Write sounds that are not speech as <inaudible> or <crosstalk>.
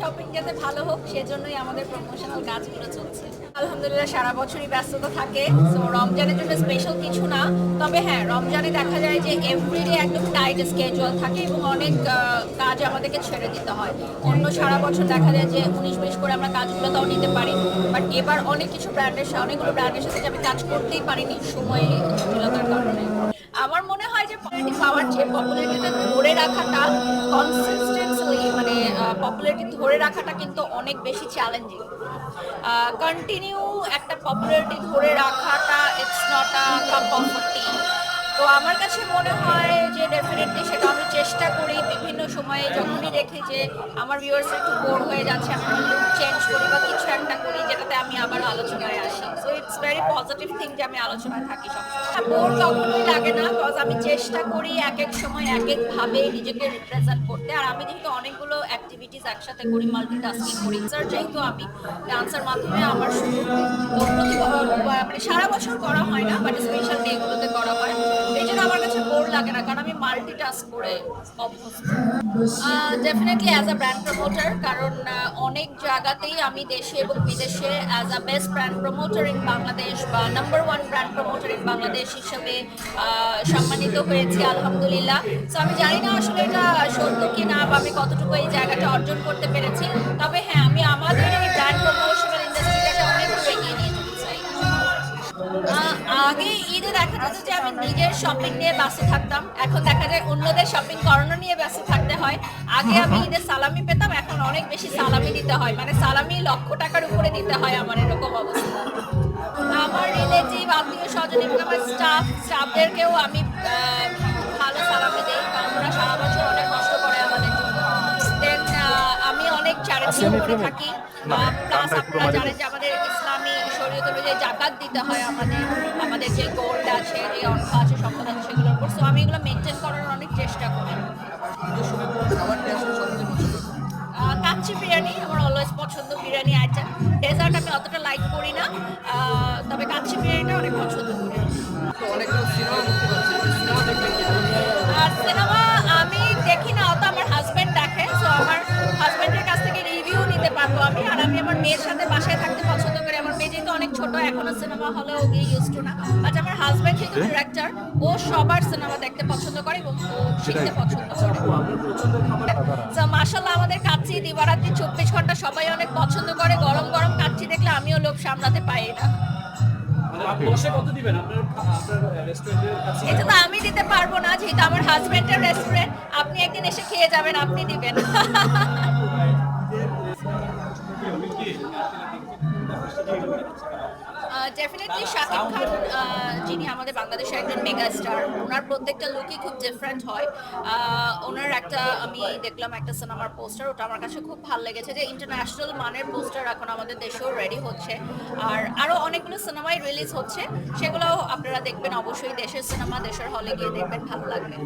Shopping যাতে ভালো হোক, সেজন্যই আমাদের প্রমোশনাল কাজগুলো চলছে। আলহামদুলিল্লাহ, সারা বছরই ব্যস্ততা থাকে। তো রমজানের জন্য স্পেশাল কিছু না। তবে হ্যাঁ রমজানে দেখা যায় যে এভরিডে একদম টাইট স্কেজুয়াল থাকে এবং অনেক কাজ আমাদেরকে ছেড়ে দিতে হয়। অন্য সারা বছর দেখা যায় যে উনিশ বিশ করে আমরা কাজগুলো তাও নিতে পারি। বাট এবার অনেক কিছু ব্র্যান্ডের অনেকগুলো ব্র্যান্ডের সাথে আমি কাজ করতেই পারিনি সময় জটিলতার কারণে। আমার মনে হয় যে পাওয়ার চেয়ে পপুলারিটিটা ধরে রাখাটা কনসিস্টেন্সলি মানে পপুলারিটি ধরে রাখাটা কিন্তু অনেক বেশি চ্যালেঞ্জিং কন্টিনিউ একটা পপুলারিটি ধরে রাখাটা ইটস নট আ কাপ তো আমার কাছে মনে হয় ডেফিনেটলি সেটা আমি চেষ্টা করি। বিভিন্ন সময়ে যখনই দেখি যে আমার ভিউয়ার্স একটু বোর হয়ে যাচ্ছে, আমি চেঞ্জ করি বা কিছু একটা করি যেটাতে আমি আবার আলোচনায় আসি। So it's very positive thing যে আমি আলোচনায় থাকি সবসময়। বোর কখনোই লাগে না বিকজ আমি চেষ্টা করি এক এক সময় এক একভাবে নিজেকে রিপ্রেজেন্ট করতে। আর আমি যেহেতু অনেকগুলো অ্যাক্টিভিটিস একসাথে করি মাল্টিটাস্কিং করি স্যার যেহেতু আমি ডান্সের মাধ্যমে আমার প্রতি মানে সারা বছর করা হয় না বাট স্পেশাল ডেগুলোতে করা হয়। এই জন্য আমার কাছে বোর লাগে না। মাল্টিটাস্ক করে definitely as a brand promoter কারণ অনেক জায়গাতেই আমি দেশে এবং বিদেশে as a best brand promoter in Bangladesh বা number one brand promoter in Bangladesh হিসেবে সম্মানিত হয়েছি, আলহামদুলিল্লাহ। তো আমি জানি না আসলে এটা সত্য কি না বা আমি কতটুকু এই জায়গাটা অর্জন করতে পেরেছি। আগে ঈদে দেখা যেত যে আমি নিজের শপিং নিয়ে ব্যস্ত থাকতাম। এখন দেখা যায় অন্যদের শপিং করানো নিয়ে ব্যস্ত থাকতে হয়। আগে আমি ঈদের সালামি পেতাম এখন অনেক বেশি সালামি দিতে হয়। মানে সালামি লক্ষ টাকার উপরে দিতে হয় আমার এরকম অবস্থা। আমার রিলেটিভ আত্মীয় স্বজন এবং আমার স্টাফ স্টাফদেরকেও আমি ভালো সালামি দিই কারণ ওরা সারা বছর অনেক কষ্ট করে আমাদের জন্য। দেন আমি অনেক চ্যারিটিও করে থাকি। প্লাস আপনারা জানেন যে শরীয়ত অনুযায়ী জাকাত দিতে হয় আমাদের আমাদের যে গোল্ড আছে যে অর্থ আছে সম্পদ আছে সেগুলোর উপর। সো আমি এগুলো মেনটেন করার অনেক চেষ্টা করি। কাচ্চি বিরিয়ানি আমার অলওয়েজ পছন্দ বিরিয়ানি আইটেম। ডেজার্ট আমি অতটা লাইক করি না। তবে কাচ্চি বিরিয়ানিটা অনেক পছন্দ করি। আর সিনেমা আমি দেখি না অত আমার হাজবেন্ড দেখে। সো আমার হাজবেন্ডের কাছ থেকে রিভিউ নিতে পারব আমি আর আমি আমার মেয়ের সাথে বাসায় থাকতে পছন্দ ছোট এখনও সিনেমা হলেও গিয়ে ইউজ টু না। বাট আমার হাজবেন্ড যেহেতু ডিরেক্টর ও সবার সিনেমা দেখতে পছন্দ করে এবং ও শিখতে পছন্দ করে। মাসাল্লাহ আমাদের কাচ্চি দিবারাত্রি চব্বিশ ঘণ্টা সবাই অনেক পছন্দ করে। গরম গরম কাচ্চি দেখলে আমিও লোভ সামলাতে পারি না। বসে কত দিবেন? আপনার আপনার রেস্টুরেন্টের কাছে এটা তো আমি দিতে পারব না যেহেতু আমার হাজবেন্ডের রেস্টুরেন্ট আপনি একদিন এসে খেয়ে যাবেন আপনি দিবেন। <laughs> ডেফিনেটলি শাকিব খান যিনি আমাদের বাংলাদেশের একজন মেগা স্টার ওনার প্রত্যেকটা লুকই খুব ডিফারেন্ট হয়। ওনার একটা, আমি দেখলাম একটা সিনেমার পোস্টার ওটা আমার কাছে খুব ভালো লেগেছে যে ইন্টারন্যাশনাল মানের পোস্টার এখন আমাদের দেশেও রেডি হচ্ছে। আর আরও অনেকগুলো সিনেমাই রিলিজ হচ্ছে সেগুলো আপনারা দেখবেন অবশ্যই দেশের সিনেমা দেশের হলে গিয়ে দেখবেন, ভালো লাগবে।